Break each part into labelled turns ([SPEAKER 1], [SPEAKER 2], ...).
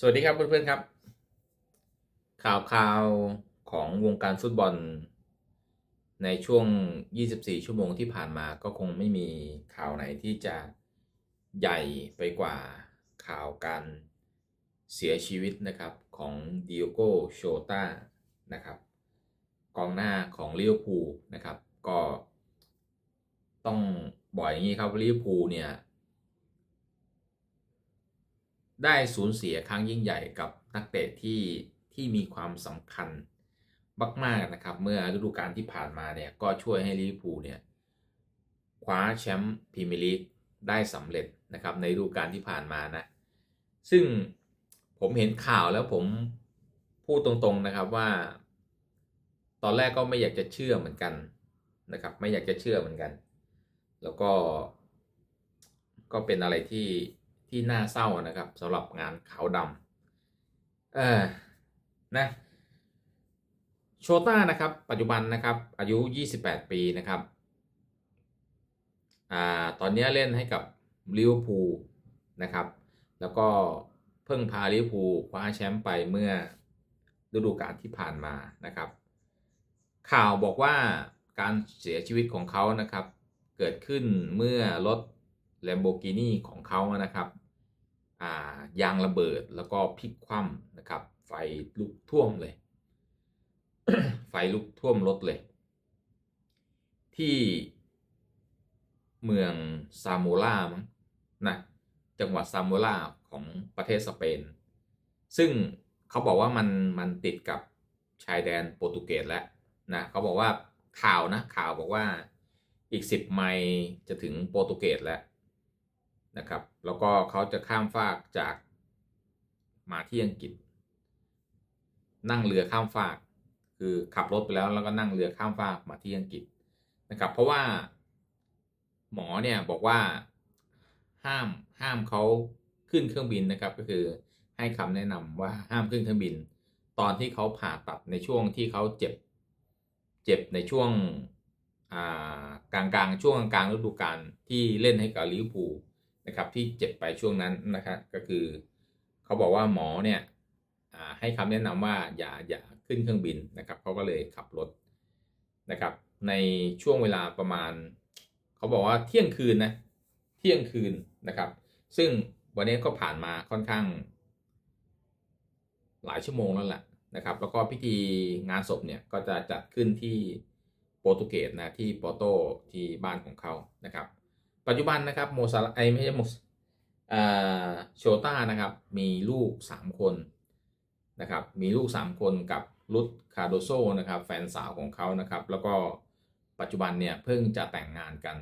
[SPEAKER 1] สวัสดีครับเพื่อนๆครับ ข่าวข่าวของวงการฟุตบอล ในช่วง 24 ชั่วโมงที่ผ่านมาก็คงไม่มีข่าวไหนที่จะใหญ่ไปกว่าข่าวการเสียชีวิตนะครับของดิโอโกโชตานะครับกองหน้าของลิเวอร์พูลนะครับ ก็ต้องบอกอย่างนี้ครับลิเวอร์พูลเนี่ย ได้สูญเสียครั้งยิ่งใหญ่กับนักเตะที่ที่มีความสำคัญมากๆนะครับ เมื่อฤดูกาลที่ผ่านมาเนี่ยก็ช่วยให้ลิเวอร์พูลเนี่ยคว้าแชมป์พรีเมียร์ลีกได้สำเร็จนะครับในฤดูกาลที่ผ่านมานะ ซึ่งผมเห็นข่าวแล้วผมพูดตรงๆนะครับว่า ตอนแรกก็ไม่อยากจะเชื่อเหมือนกันนะครับ ไม่อยากจะเชื่อเหมือนกัน แล้วก็ก็เป็นอะไรที่ ที่น่าเศร้านะครับสำหรับงานขาวดำเออนะโชต้านะครับ ปัจจุบันนะครับอายุ 28 ปีนะครับอ่าตอนนี้เล่นให้กับลิเวอร์พูลนะครับ แล้วก็เพิ่งพาลิเวอร์พูลคว้าแชมป์ไปเมื่อฤดูกาลที่ผ่านมานะครับ ข่าวบอกว่าการเสียชีวิตของเขานะครับ เกิดขึ้นเมื่อรถ Lamborghini ของเขานะครับายางระเบิดแล้วก็พลิกคว่ำนะครับ ไฟลุกท่วมเลย ไฟลุกท่วมรถเลย ที่เมืองซาโมรามั้งนะจังหวัดซาโมราของประเทศสเปน ซึ่งเขาบอกว่ามันมันติดกับชายแดนโปรตุเกสแล้วนะเขาบอกว่าข่าวนะข่าวบอกว่าอีก 10 ไมล์จะถึงโปรตุเกสแล้ว นะครับ แล้วก็เขาจะข้ามฟากจากมาที่อังกฤษ นั่งเรือข้ามฟาก คือขับรถไปแล้วแล้วก็นั่งเรือข้ามฟากมาที่อังกฤษนะครับ เพราะว่าหมอเนี่ยบอกว่าห้ามห้ามเขาขึ้นเครื่องบินนะครับ ก็คือให้คำแนะนำว่าห้ามขึ้นเครื่องบิน ตอนที่เขาผ่าตัดในช่วงที่เขาเจ็บ เจ็บในช่วงกลางกลางช่วงกลางฤดูกาลที่เล่นให้กับลิเวอร์พูล นะครับที่เจ็บไปช่วงนั้นนะครับก็คือเขาบอกว่าหมอเนี่ยให้คำแนะนำว่าอย่าอย่าขึ้นเครื่องบินนะครับเขาก็เลยขับรถนะครับ ในช่วงเวลาประมาณเขาบอกว่าเที่ยงคืนนะเที่ยงคืนนะครับ ซึ่งวันนี้ก็ผ่านมาค่อนข้าง หลายชั่วโมงแล้วแหละนะครับ แล้วก็พิธีงานศพเนี่ยก็จะจัดขึ้นที่โปรตุเกสนะที่ปอโตที่บ้านของเขานะครับ ปัจจุบันนะครับโมซาไอไม่ใช่โมโชต้านะครับมีลูก 3 คนนะครับมีลูก 3 คนกับรุตคาโดโซนะครับแฟนสาวของเขานะครับ แล้วก็ปัจจุบันเนี่ยเพิ่งจะแต่งงานกัน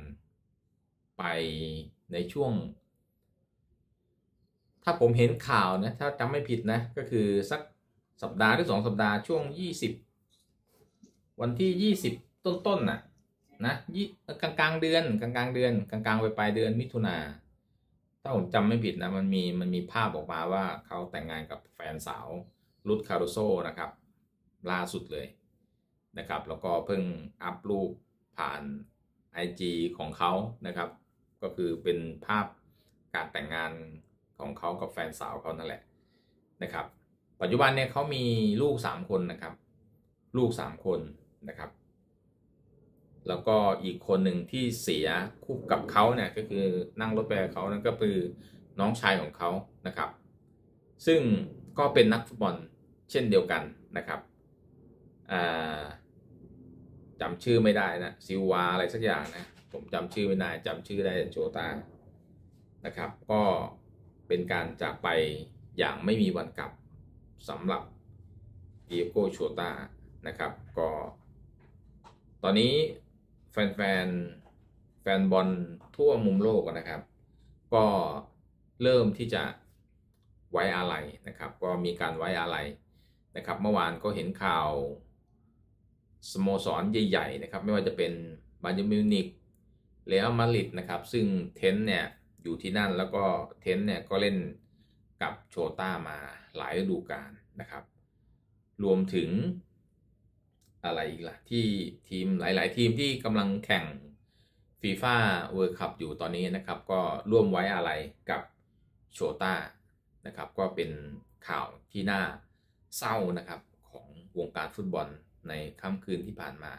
[SPEAKER 1] ไปในช่วง ถ้าผมเห็นข่าวนะถ้าจำไม่ผิดนะก็คือสักสัปดาห์หรือสองสัปดาห์ช่วง 20 วันที่ 20 ต้นๆน่ะ นะยี่กลางกลางเดือนกลางกลางเดือนกลางกลางไปปลายเดือนมิถุนาถ้าผมจำไม่ผิดนะมันมีมันมีภาพออกมาว่าเขาแต่งงานกับแฟนสาวรุดคารุโซนะครับ ล่าสุดเลยนะครับ แล้วก็เพิ่งอัพรูปผ่าน IG ของเขานะครับ ก็คือเป็นภาพการแต่งงานของเขากับแฟนสาวเขานั่นแหละนะครับ ปัจจุบันเนี่ยเขามีลูก 3 คนนะครับ ลูก 3 คนนะครับ แล้วก็อีกคนหนึ่งที่เสียคู่กับเขาเนี่ยก็คือนั่งรถไปกับเขานั่นก็คือน้องชายของเขานะครับ ซึ่งก็เป็นนักฟุตบอลเช่นเดียวกันนะครับจำชื่อไม่ได้นะซิวาอะไรสักอย่างนะผมจำชื่อไม่ได้จำชื่อได้โชตานะครับ ก็เป็นการจากไปอย่างไม่มีวันกลับสำหรับดิโก้โชตานะครับ ก็ ตอนนี้ แฟนแฟนแฟนบอลทั่วมุมโลกนะครับ ก็เริ่มที่จะไว้อาลัยนะครับ ก็มีการไว้อาลัยนะครับเมื่อวานก็เห็นข่าวสโมสรใหญ่ๆนะครับ ไม่ว่าจะเป็นบาเยร์มิวนิกเรอัลมาดริดนะครับ ซึ่งเทนเนี่ยอยู่ที่นั่นแล้วก็เทนเนี่ยก็เล่นกับโชต้ามาหลายฤดูกาลนะครับ รวมถึง อะไรอีกล่ะที่ทีมหลาย ๆ ทีมที่กำลังแข่งฟีฟ่าเวิร์คัพอยู่ตอนนี้นะครับ ก็ร่วมไว้อะไรกับโชต้านะครับ ก็เป็นข่าวที่น่าเศร้านะครับของวงการฟุตบอลในค่ำคืนที่ผ่านมา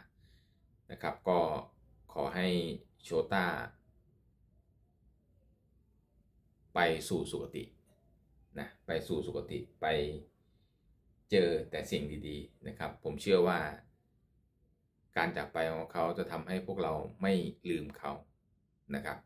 [SPEAKER 1] นะครับ ก็ขอให้โชต้าไปสู่สุคตินะไปสู่สุคติไปเจอแต่สิ่งดี ๆ นะครับ ผมเชื่อว่า การจากไปของเขาจะทำให้พวกเราไม่ลืมเขานะครับ